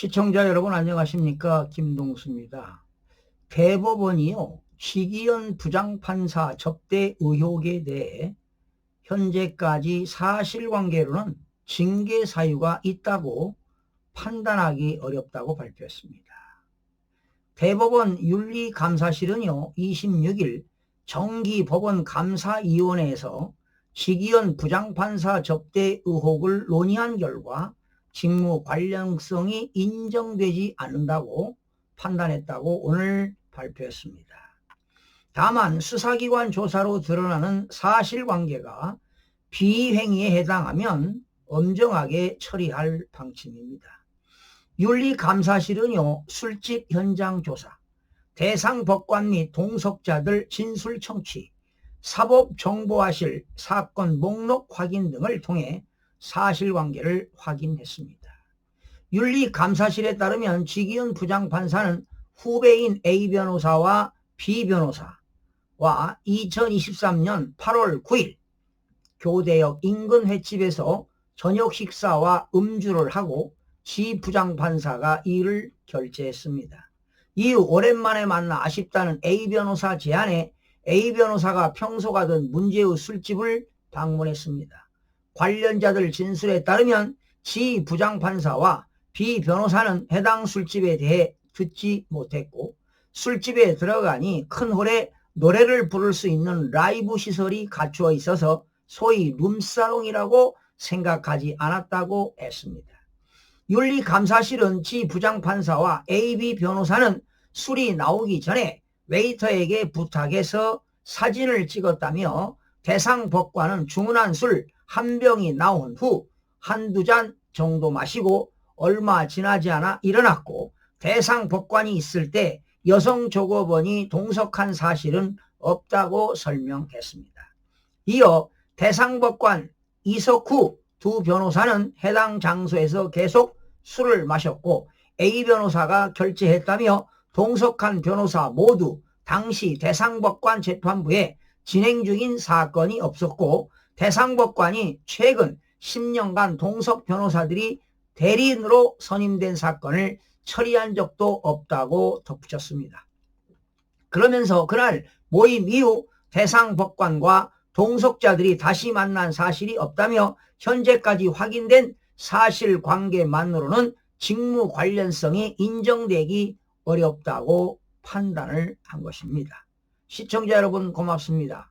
시청자 여러분 안녕하십니까 김동수입니다. 대법원이요 시기현 부장판사 접대 의혹에 대해 현재까지 사실관계로는 징계 사유가 있다고 판단하기 어렵다고 발표했습니다. 대법원 윤리감사실은요 26일 정기법원 감사위원회에서 시기현 부장판사 접대 의혹을 논의한 결과 직무 관련성이 인정되지 않는다고 판단했다고 오늘 발표했습니다. 다만 수사기관 조사로 드러나는 사실관계가 비행위에 해당하면 엄정하게 처리할 방침입니다. 윤리감사실은요 술집 현장 조사, 대상 법관 및 동석자들 진술 청취, 사법정보화실 사건 목록 확인 등을 통해 사실관계를 확인했습니다. 윤리감사실에 따르면 지기현 부장판사는 후배인 A 변호사와 B 변호사와 2023년 8월 9일 교대역 인근 횟집에서 저녁 식사와 음주를 하고 지 부장판사가 이를 결제했습니다. 이후 오랜만에 만나 아쉽다는 A 변호사 제안에 A 변호사가 평소 가던 문제의 술집을 방문했습니다. 관련자들 진술에 따르면 지 부장판사와 B 변호사는 해당 술집에 대해 듣지 못했고 술집에 들어가니 큰 홀에 노래를 부를 수 있는 라이브 시설이 갖추어 있어서 소위 룸사롱이라고 생각하지 않았다고 했습니다. 윤리감사실은 지 부장판사와 AB 변호사는 술이 나오기 전에 웨이터에게 부탁해서 사진을 찍었다며 대상 법관은 주문한 술 한 병이 나온 후 한두 잔 정도 마시고 얼마 지나지 않아 일어났고 대상 법관이 있을 때 여성 조급원이 동석한 사실은 없다고 설명했습니다. 이어 대상 법관 이석후 두 변호사는 해당 장소에서 계속 술을 마셨고 A 변호사가 결제했다며 동석한 변호사 모두 당시 대상법관 재판부에 진행 중인 사건이 없었고 대상법관이 최근 10년간 동석 변호사들이 대리인으로 선임된 사건을 처리한 적도 없다고 덧붙였습니다. 그러면서 그날 모임 이후 대상 법관과 동석자들이 다시 만난 사실이 없다며 현재까지 확인된 사실 관계만으로는 직무 관련성이 인정되기 어렵다고 판단을 한 것입니다. 시청자 여러분 고맙습니다.